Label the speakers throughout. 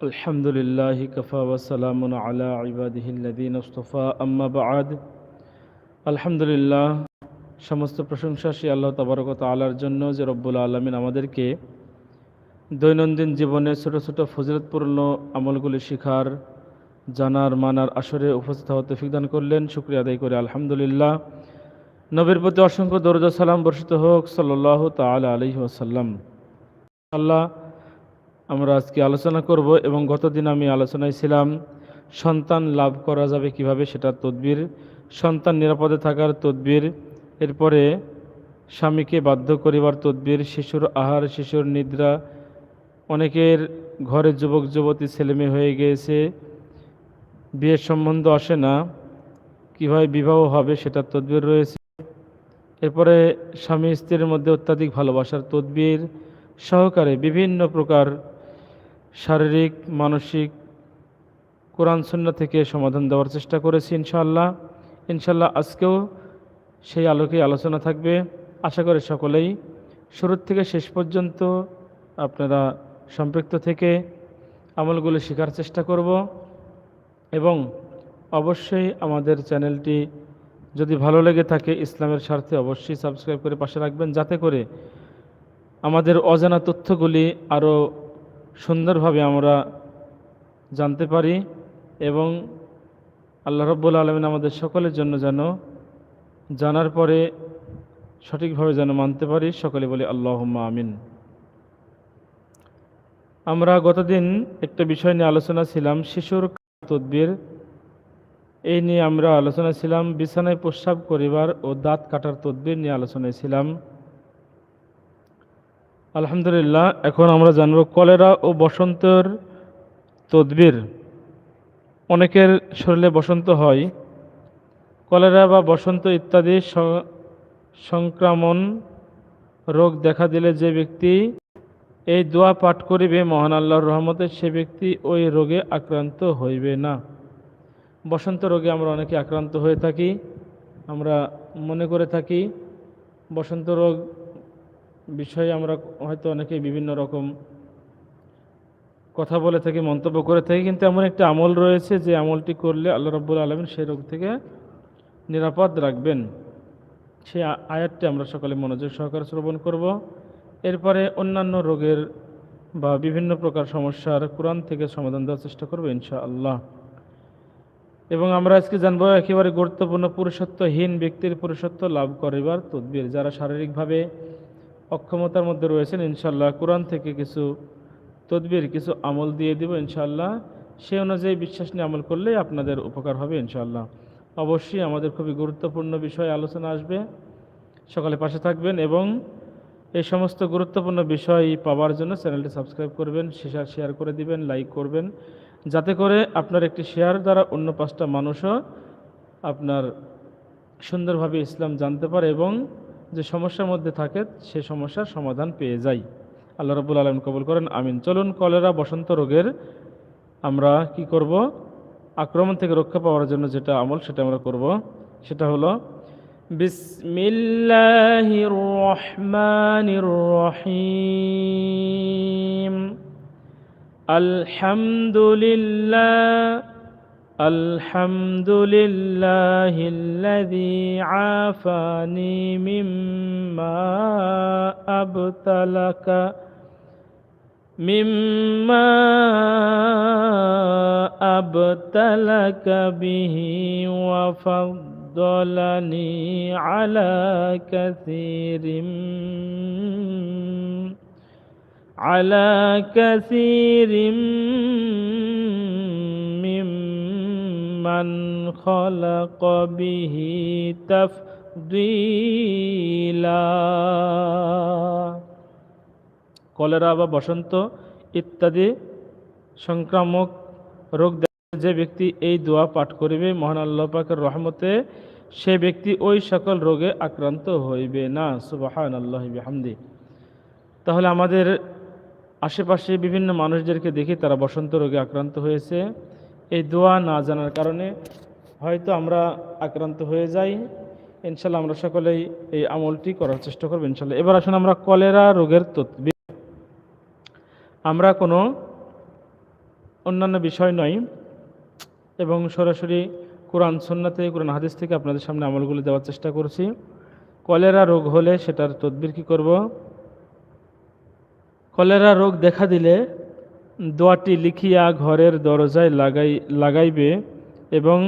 Speaker 1: الحمد لله كفى وسلام على عباده الذين اصطفى أما بعد الحمد لله সমস্ত প্রশংসা সে আল্লাহ তাবারক তালার জন্য যে রব্বুল আলমিন আমাদেরকে দৈনন্দিন জীবনে ছোট ছোট ফজিলতপূর্ণ আমলগুলি শিখার জানার মানার আসরে উপস্থিত হওয়া তৌফিক দান করলেন শুক্রিয়া আদায় করে আলহামদুলিল্লাহ নবীর প্রতি অসংখ্য দরুদ ও সালাম বর্ষিত হোক সাল্লাহ তালা আলহি ওসাল্লাম আল্লাহ আমরা আজকে আলোচনা করব এবং গতদিন আমি আলোচনায় ছিলাম, সন্তান লাভ করা যাবে কীভাবে সেটা তদবির, সন্তান নিরাপদে থাকার তদবির, এরপরে স্বামীকে বাধ্য করিবার তদবির, শিশুর আহার, শিশুর নিদ্রা, অনেকের ঘরে যুবক, যুবতী, ছেলেমেয়ে হয়ে গিয়েছে, বিয়ের সম্বন্ধ আসে না, কীভাবে বিবাহ হবে সেটা তদবির রয়েছে। এরপরে স্বামী স্ত্রীর মধ্যে অত্যাধিক ভালোবাসার তদবির সহকারে বিভিন্ন প্রকার শারীরিক, মানসিক, কোরআন শূন্য থেকে সমাধান দেওয়ার চেষ্টা করেছি ইনশাআল্লাহ। ইনশাআল্লাহ আজকেও সেই আলোকে আলোচনা থাকবে। আশা করে সকলেই শুরুর থেকে শেষ পর্যন্ত আপনারা সম্পৃক্ত থেকে আমলগুলো শেখার চেষ্টা করব এবং অবশ্যই আমাদের চ্যানেলটি যদি ভালো লেগে থাকে ইসলামের স্বার্থে অবশ্যই সাবস্ক্রাইব করে পাশে রাখবেন, যাতে করে আমাদের অজানা তথ্যগুলি আরও সুন্দরভাবে আমরা জানতে পারি এবং আল্লাহ রব্বুল আলমিন আমাদের সকলের জন্য যেন জানার পরে সঠিকভাবে যেন মানতে পারি, সকলে বলি আল্লাহ আমিন। আমরা গতদিন একটা বিষয় নিয়ে আলোচনা ছিলাম, শিশুর তদ্বির। এই নিয়ে আমরা আলোচনা ছিলাম, বিছানায় প্রস্রাব করিবার ও দাঁত কাটার তদ্বির নিয়ে আলোচনায় ছিলাম। আলহামদুলিল্লাহ, এখন আমরা জানব কলেরা ও বসন্তের তদবির। অনেকের শরীরে বসন্ত হয়। কলেরা বা বসন্ত ইত্যাদি সংক্রমণ রোগ দেখা দিলে যে ব্যক্তি এই দোয়া পাঠ করিবে, মহান আল্লাহর রহমতে সে ব্যক্তি ওই রোগে আক্রান্ত হইবে না। বসন্ত রোগে আমরা অনেকে আক্রান্ত হয়ে থাকি। আমরা মনে করে থাকি, বসন্ত রোগ বিষয়ে আমরা হয়তো অনেকে বিভিন্ন রকম কথা বলে থাকি, মন্তব্য করে থাকি, কিন্তু এমন একটা আমল রয়েছে যে আমলটি করলে আল্লাহ রব্বুল আলমিন সেই রোগ থেকে নিরাপদ রাখবেন। সেই আয়াতটি আমরা সকলে মনোযোগ সহকারে শ্রবণ করব। এরপরে অন্যান্য রোগের বা বিভিন্ন প্রকার সমস্যার কোরআন থেকে সমাধান দেওয়ার চেষ্টা করব ইনশা আল্লাহ এবং আমরা আজকে জানব একেবারে গুরুত্বপূর্ণ পুরুষত্বহীন ব্যক্তির পুরুষত্ব লাভ করিবার তদবির, যারা শারীরিকভাবে অক্ষমতার মধ্যে রয়েছেন ইনশাল্লাহ কোরআন থেকে কিছু তদবির, কিছু আমল দিয়ে দিব ইনশাল্লাহ সে অনুযায়ী বিশ্বাস নিয়ে আমল করলেই আপনাদের উপকার হবে ইনশাল্লাহ অবশ্যই আমাদের খুবই গুরুত্বপূর্ণ বিষয়ে আলোচনা আসবে। সকালে পাশে থাকবেন এবং এই সমস্ত গুরুত্বপূর্ণ বিষয় পাওয়ার জন্য চ্যানেলটি সাবস্ক্রাইব করবেন শেষার শেয়ার করে দিবেন, লাইক করবেন। যাতে করে আপনার একটি শেয়ার দ্বারা অন্য পাঁচটা মানুষও আপনার সুন্দরভাবে ইসলাম জানতে পারে এবং যে সমস্যার মধ্যে থাকে, সে সমস্যার সমাধান পেয়ে যাই। আল্লাহ রবুল আলম কবুল করেন, আমিন। চলুন, কলেরা, বসন্ত রোগের আমরা কি করব? আক্রমণ থেকে রক্ষা পাওয়ার জন্য যেটা আমল সেটা আমরা করব, সেটা হলো, বিসমিল্লাহির রহমানির রহিম। আলহামদুলিল্লাহ। الحمد لله الذي عافاني مما أبتلك مما أبتلك به وفضلني على كثير على كثير من خلق به تفضيلا কলেরা বা বসন্ত ইত্যাদি সংক্রামক রোগ যে ব্যক্তি এই দোয়া পাঠ করিবে মহান আল্লাহ পাকের রহমতে সে ব্যক্তি ওই সকল রোগে আক্রান্ত হইবে না সুবাহান আল্লাহ হামদি তাহলে আমাদের আশেপাশে বিভিন্ন মানুষদেরকে দেখি তারা বসন্ত রোগে আক্রান্ত হয়েছে এই দোয়া না জানার কারণে হয়তো আমরা আক্রান্ত হয়ে যাই। ইনশাল্লাহ আমরা সকলেই এই আমলটি করার চেষ্টা করব ইনশাল্লাহ এবার আসুন আমরা কলেরা রোগের তৎবির আমরা কোনো অন্যান্য বিষয় নয় এবং সরাসরি কোরআন সন্নাতে, কোরআন হাদিস থেকে আপনাদের সামনে আমলগুলি দেওয়ার চেষ্টা করছি। কলেরা রোগ হলে সেটার তদবির কী করব? কলেরা রোগ দেখা দিলে দোয়াটি লিখিয়া ঘরের দরজায় লাগাই, লাগাইবে এবং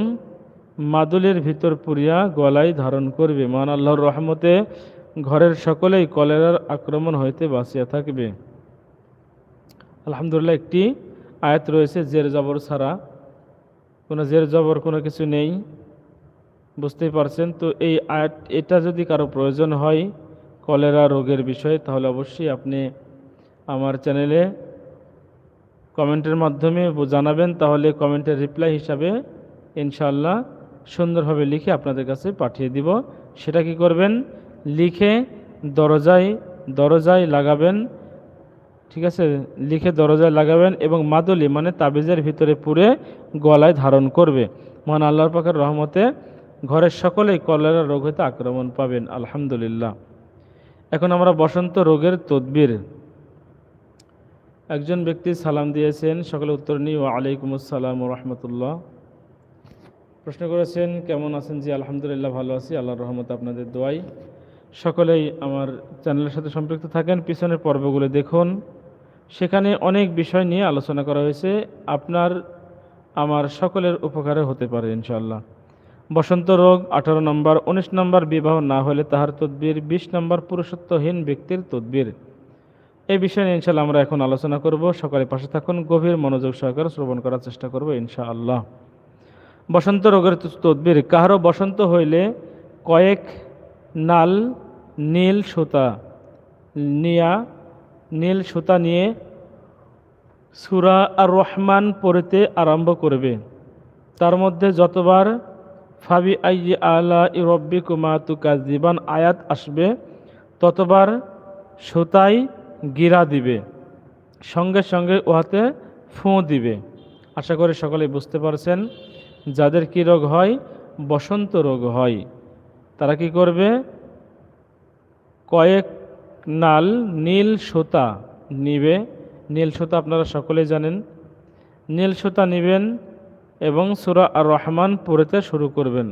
Speaker 1: মাদুলের ভিতর পুরিয়া গলায় ধারণ করবে। মান আল্লাহর রহমতে ঘরের সকলেই কলেরার আক্রমণ হইতে বাঁচিয়া থাকবে। আলহামদুলিল্লাহ, একটি আয়াত রয়েছে, জের জবর ছাড়া। কোনো জের জবর, কোনো কিছু নেই। বুঝতেই পারছেন? তো এই আয়াত, এটা যদি কারও প্রয়োজন হয় কলেরা রোগের বিষয়ে, তাহলে অবশ্যই আপনি আমার চ্যানেলে কমেন্টের মাধ্যমে জানাবেন, তাহলে কমেন্টের রিপ্লাই হিসাবে ইনশাল্লাহ সুন্দরভাবে লিখে আপনাদের কাছে পাঠিয়ে দিব। সেটা কি করবেন? লিখে দরজায় দরজায় লাগাবেন, ঠিক আছে? লিখে দরজায় লাগাবেন এবং মাদুলি মানে তাবিজের ভিতরে পুরে গলায় ধারণ করবে। মহান আল্লাহর পাকের রহমতে ঘরের সকলেই কলেরা রোগ হতে আক্রমণ পাবেন, আলহামদুলিল্লাহ। এখন আমরা বসন্ত রোগের তদবির একজন ব্যক্তি সালাম দিয়েছেন, সকলে উত্তর ও আলাইকুম আসসালাম রহমতুল্লাহ। প্রশ্ন করেছেন, কেমন আছেন? জি, আলহামদুলিল্লাহ ভালো আছি, আল্লাহর রহমত আপনাদের দোয়াই। সকলেই আমার চ্যানেলের সাথে সম্পৃক্ত থাকেন। পিছনের পর্বগুলো দেখুন। সেখানে অনেক বিষয় নিয়ে আলোচনা করা হয়েছে। আপনার, আমার সকলের উপকারে হতে পারে ইনশাল্লাহ বসন্ত রোগ, আঠারো নম্বর, উনিশ নম্বর, বিবাহ না হলে তাহার তদবির, বিশ নম্বর, পুরুষত্বহীন ব্যক্তির তদবির। এই বিষয়ে নিয়ে ইনশাল্লাহ আমরা এখন আলোচনা করব। সকালে পাশে থাকুন, গভীর মনোযোগ সহকারে শ্রবণ করার চেষ্টা করব ইনশাআল্লাহ। বসন্ত রোগের তদবির কাহারও বসন্ত হইলে কয়েক নাল নীল সুতা নিয়া, নীল সুতা নিয়ে সুরা আর রহমান পড়িতে আরম্ভ করবে। তার মধ্যে যতবার, ফাবি আই আলা ইরব্বি কুমা তুকাজিবান আয়াত আসবে, ততবার সুতাই গিরা দিবে। সঙ্গে সঙ্গে উহাতে ফোঁ দিবে। আশা করি সকলে বুঝতে পারছেন, যাদের কি রোগ হয়, বসন্ত রোগ হয়, তারা কি করবে? কয়েক নাল নীল সুতা নিবে। নীল সুতা আপনারা সকলেই জানেন। নীল সুতা নিবেন এবং সুরা আর রহমান পড়তে শুরু করবেন।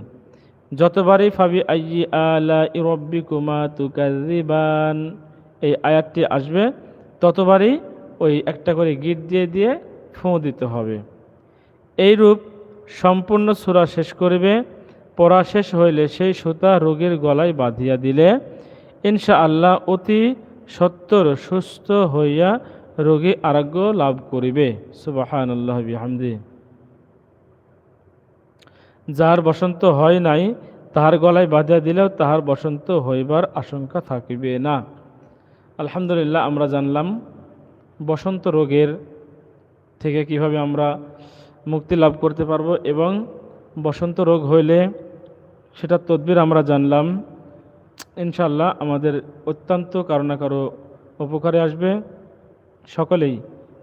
Speaker 1: যতবারই ফাবি আই আলা ইরব্বি কুমা তুকাজিবান এই আয়াতটি আসবে, ততবারই ওই একটা করে গিট দিয়ে দিয়ে ফোঁ দিতে হবে। এইরূপ সম্পূর্ণ সুরা শেষ করবে, পড়া শেষ হইলে সেই সুতা রোগীর গলায় বাঁধিয়া দিলে ইনশা আল্লাহ অতি সত্তর সুস্থ হইয়া রোগী আরোগ্য লাভ করিবে। সুবাহান আল্লাহ বিহামদি। যার বসন্ত হয় নাই, তাহার গলায় বাঁধিয়া দিলেও তাহার বসন্ত হইবার আশঙ্কা থাকিবে না। আলহামদুলিল্লাহ, আমরা জানলাম বসন্ত রোগের থেকে কীভাবে আমরা মুক্তি লাভ করতে পারব এবং বসন্ত রোগ হইলে সেটা তদবির আমরা জানলাম। ইনশাল্লাহ আমাদের অত্যন্ত কারও না কারও উপকারে আসবে। সকলেই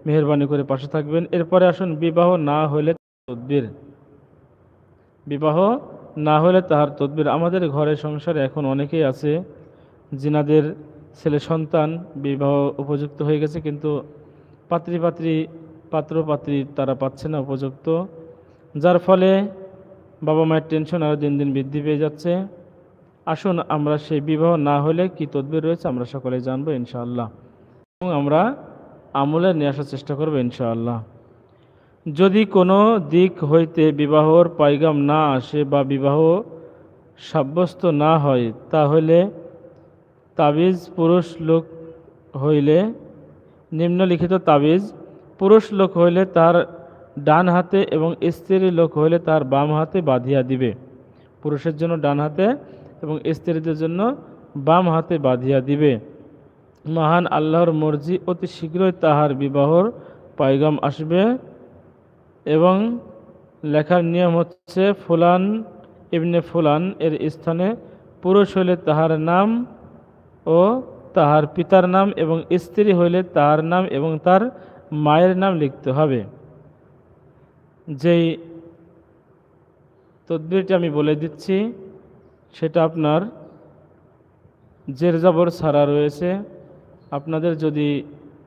Speaker 1: মেহরবানি করে পাশে থাকবেন। এরপরে আসুন, বিবাহ না হলে তদবির। বিবাহ না হলে তাহার তদবির। আমাদের ঘরে সংসারে এখন অনেকেই আছে জিনাদের ছেলে সন্তান বিবাহ উপযুক্ত হয়ে গেছে, কিন্তু পাত্রী পাত্রী, পাত্র পাত্রী তারা পাচ্ছে না উপযুক্ত, যার ফলে বাবা মায়ের টেনশন আরও দিন দিন বৃদ্ধি পেয়ে যাচ্ছে। আসুন আমরা সেই বিবাহ না হলে কি তদবির রয়েছে আমরা সকলে জানব ইনশাআল্লাহ। এবং আমরা আমলে নিয়ে আসার চেষ্টা করব ইনশাআল্লাহ। যদি কোনো দিক হইতে বিবাহর পাইগাম না আসে বা বিবাহ সাব্যস্ত না হয়, তাহলে তাবিজ পুরুষ লোক হইলে, নিম্নলিখিত তাবিজ, পুরুষ লোক হইলে তার ডান হাতে এবং স্ত্রী লোক হইলে তার বাম হাতে বাঁধিয়া দিবে। পুরুষের জন্য ডান হাতে এবং স্ত্রীদের জন্য বাম হাতে বাঁধিয়া দিবে। মহান আল্লাহর মর্জি অতি শীঘ্রই তাহার বিবাহর পাইগাম আসবে এবং লেখার নিয়ম হচ্ছে, ফুলান ইবনে ফুলান এর স্থানে পুরুষ হইলে তাহার নাম ও তাহার পিতার নাম এবং স্ত্রী হইলে তাহার নাম এবং তার মায়ের নাম লিখতে হবে। যেই তদবিরটি আমি বলে দিচ্ছি, সেটা আপনার জের জবর ছাড়া রয়েছে। আপনাদের যদি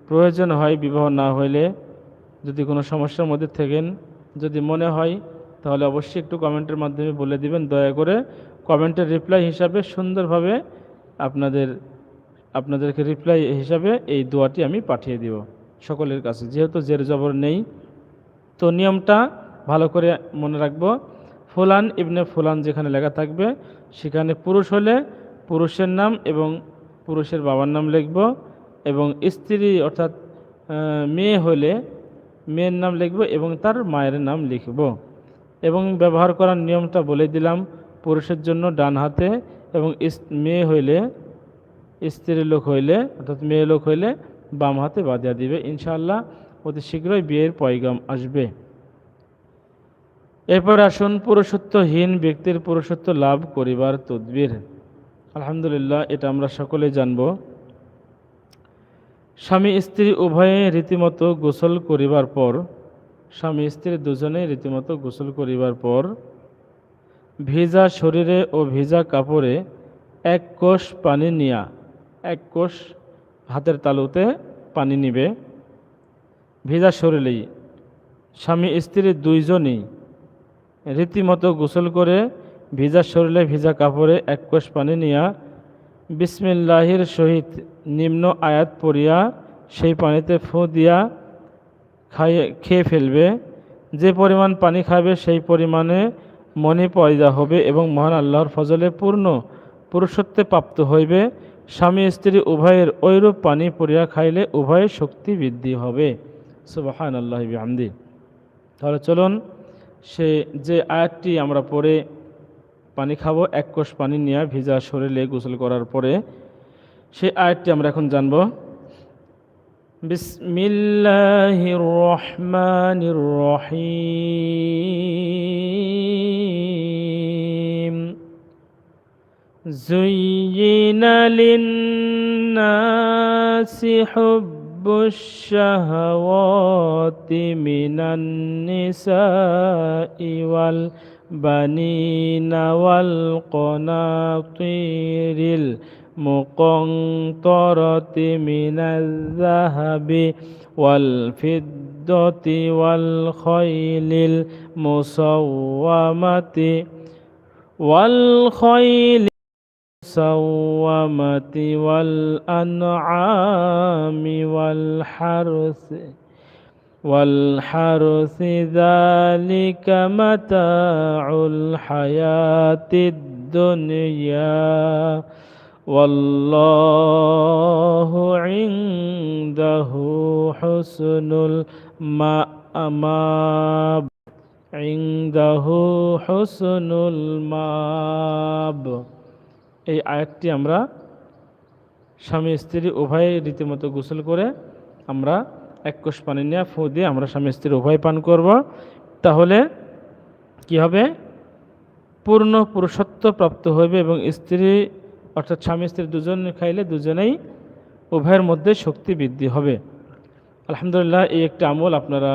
Speaker 1: প্রয়োজন হয় বিবাহ না হইলে, যদি কোনো সমস্যার মধ্যে থাকেন, যদি মনে হয়, তাহলে অবশ্যই একটু কমেন্টের মাধ্যমে বলে দিবেন। দয়া করে কমেন্টের রিপ্লাই হিসাবে সুন্দরভাবে আপনাদের আপনাদেরকে রিপ্লাই হিসাবে এই দোয়াটি আমি পাঠিয়ে দিব সকলের কাছে। যেহেতু জের জবর নেই, তো নিয়মটা ভালো করে মনে রাখব। ফুলান ইবনে ফুলান যেখানে লেখা থাকবে, সেখানে পুরুষ হলে পুরুষের নাম এবং পুরুষের বাবার নাম লিখব এবং স্ত্রী অর্থাৎ মেয়ে হলে মেয়ের নাম লিখব এবং তার মায়ের নাম লিখব। এবং ব্যবহার করার নিয়মটা বলে দিলাম, পুরুষের জন্য ডান হাতে এবং মেয়ে হইলে স্ত্রী লোক হইলে, অর্থাৎ মেয়ে লোক হইলে বাম হাতে বাদিয়া দিবে। ইনশাআল্লাহ অতি শীঘ্রই বিয়ের পয়গাম আসবে। এরপর আসুন পুরুষত্বহীন ব্যক্তির পুরুষত্ব লাভ করিবার তদবির। আলহামদুলিল্লাহ, এটা আমরা সকলে জানব। স্বামী, স্ত্রী উভয়ে রীতিমতো গোসল করিবার পর, স্বামী, স্ত্রী দুজনে রীতিমতো গোসল করিবার পর, ভিজা শরীরে ও ভিজা কাপড়ে এক কোষ পানি নিয়া এক কোষ হাতের তালুতে পানি নিবে। ভিজা শরীরেই স্বামী স্ত্রী দুইজনই রীতিমতো গোসল করে ভিজা শরীরে ভিজা কাপড়ে এক কোষ পানি নিয়া বিসমিল্লাহির সহিত নিম্ন আয়াত পড়িয়া সেই পানিতে ফু দিয়া খাইয়ে, খেয়ে ফেলবে। যে পরিমাণ পানি খাবে সেই পরিমাণে মনে পয়দা হবে এবং মহান আল্লাহর ফজলে পূর্ণ পুরুষত্বে প্রাপ্ত হইবে। স্বামী স্ত্রী উভয়ের ঐরূপ পানি পরিয়া খাইলে উভয়ের শক্তি বৃদ্ধি হবে। সুবাহান আল্লাহ বিহামদি। তাহলে চলুন, সে যে আয়াতটি আমরা পরে পানি খাব, এক কোষ পানি নিয়ে ভিজা শরীরে গোসল করার পরে সেই আয়াতটি আমরা এখন জানব। বিসমিল্লাহির রহমানির রহিম। زين للناس حب الشهوات من النساء والبنين والقناطير المقنطرة من الذهب والفضة والخيل المسومة والخيل المسومة والأنعام والحرث والحرث ذلك متاع الحياة الدنيا. والله عنده حسن المآب عنده حسن المآب. এই আয়াতটি আমরা স্বামী, স্ত্রী উভয় রীতিমতো গোসল করে আমরা এক কোষ পানি নিয়ে ফু দিয়ে আমরা স্বামী, স্ত্রী উভয় পান করব। তাহলে কি হবে? পূর্ণ পুরুষত্ব প্রাপ্ত হইবে এবং স্ত্রী অর্থাৎ স্বামী, স্ত্রী দুজন খাইলে দুজনেই উভয়ের মধ্যে শক্তি বৃদ্ধি হবে। আলহামদুলিল্লাহ, এই একটি আমল আপনারা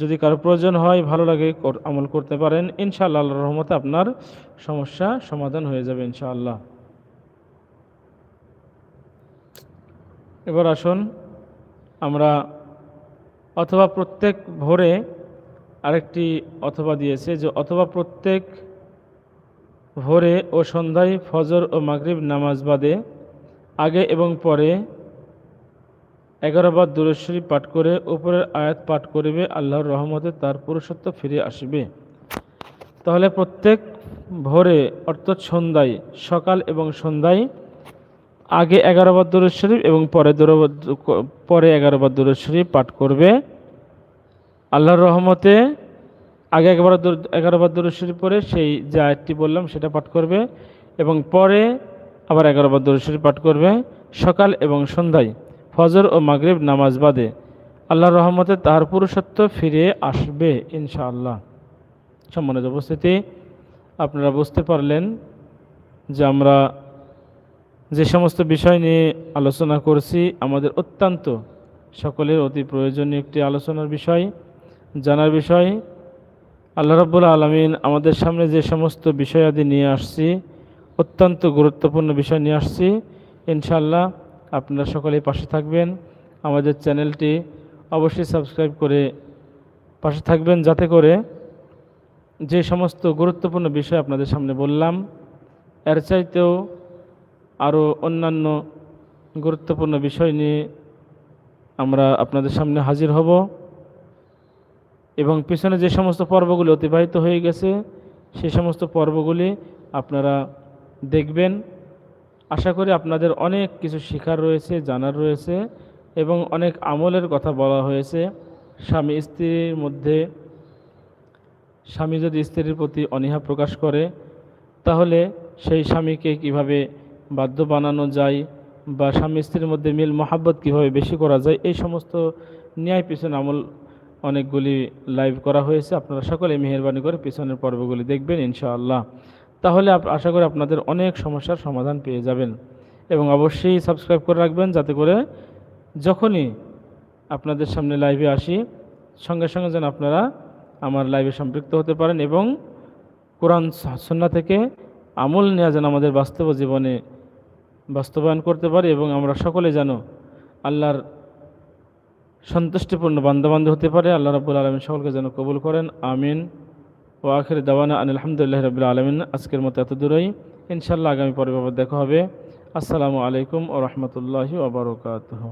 Speaker 1: যদি কারও প্রয়োজন হয়, ভালো লাগে আমল করতে পারেন, ইনশাআল্লাহ, আল্লাহর রহমতে আপনার সমস্যা সমাধান হয়ে যাবে ইনশাআল্লাহ। এবার আসুন, আমরা অথবা প্রত্যেক ভোরে আরেকটি অথবা দিয়েছে যে, অথবা প্রত্যেক ভোরে ও সন্ধ্যায় ফজর ও মাগরিব নামাজ বাদে আগে এবং পরে এগারো বার দুরশ্বরী পাঠ করে উপরের আয়াত পাঠ করিবে, আল্লাহর রহমতে তার পুরুষত্ব ফিরে আসবে। তাহলে প্রত্যেক ভোরে, অর্থাৎ সন্ধ্যায়, সকাল এবং সন্ধ্যায়, আগে এগারো বার শরীফ এবং পরে দুরুদ পরে এগারো বার শরীফ পাঠ করবে। আল্লাহর রহমতে আগে একবার এগারো বার দুরুদ শরীফ পরে সেই যে আয়াতটি বললাম সেটা পাঠ করবে এবং পরে আবার এগারো বার শরীফ পাঠ করবে সকাল এবং সন্ধ্যায়। ফজর ও মাগরিব নামাজ বাদে আল্লাহর রহমতে তার পুরুষত্ব ফিরে আসবে, ইনশাআল্লাহ। সম্মানিত উপস্থিতি, আপনারা বুঝতে পারলেন যে আমরা যে সমস্ত বিষয় নিয়ে আলোচনা করছি, আমাদের অত্যন্ত সকলের অতি প্রয়োজনীয় একটি আলোচনার বিষয়, জানার বিষয়। আল্লাহ রব্বুল আলমিন আমাদের সামনে যে সমস্ত বিষয়াদি নিয়ে আসছি, অত্যন্ত গুরুত্বপূর্ণ বিষয় নিয়ে আসছি ইনশাল্লাহ আপনারা সকলেই পাশে থাকবেন। আমাদের চ্যানেলটি অবশ্যই সাবস্ক্রাইব করে পাশে থাকবেন যাতে করে যে সমস্ত গুরুত্বপূর্ণ বিষয় আপনাদের সামনে বললাম, এর চাইতেও আরও অন্যান্য গুরুত্বপূর্ণ বিষয় নিয়ে আমরা আপনাদের সামনে হাজির হব। এবং পিছনে যে সমস্ত পর্বগুলি অতিবাহিত হয়ে গেছে সেই সমস্ত পর্বগুলি আপনারা দেখবেন। আশা করি আপনাদের অনেক কিছু শেখার রয়েছে, জানার রয়েছে এবং অনেক আমলের কথা বলা হয়েছে। স্বামী স্ত্রীর মধ্যে, স্বামী যদি স্ত্রীর প্রতি অনীহা প্রকাশ করে, তাহলে সেই স্বামীকে কীভাবে বাধ্য বানানো যায় বা স্বামী স্ত্রীর মধ্যে মিল, মহাব্বত কীভাবে বেশি করা যায়, এই সমস্ত ন্যায় পিছনে আমল অনেকগুলি লাইভ করা হয়েছে। আপনারা সকলে মেহরবানি করে পিছনের পর্বগুলি দেখবেন, ইনশাআল্লাহ। তাহলে আশা করি আপনাদের অনেক সমস্যার সমাধান পেয়ে যাবেন। এবং অবশ্যই সাবস্ক্রাইব করে রাখবেন যাতে করে যখনই আপনাদের সামনে লাইভে আসি, সঙ্গে সঙ্গে যেন আপনারা আমার লাইভে সম্পৃক্ত হতে পারেন এবং কোরআন সন্না থেকে আমল নেওয়া যেন আমাদের বাস্তব জীবনে বাস্তবায়ন করতে পারি এবং আমরা সকলে যেন আল্লাহর সন্তুষ্টিপূর্ণ বান্দাবান্ধ হতে পারে। আল্লাহ রাবুল আলমিন সকলকে যেন কবুল করেন। আমিন। ও আখের দাওয়ানা আন আলহামদুলিল্লাহ রবিল আলমিন। আজকের মতো এত দূরই ইনশাল্লাহ আগামী পর্বে আবার দেখা হবে। আসসালামু আলাইকুম ও রহমতুল্লাহি ওবরকাতহ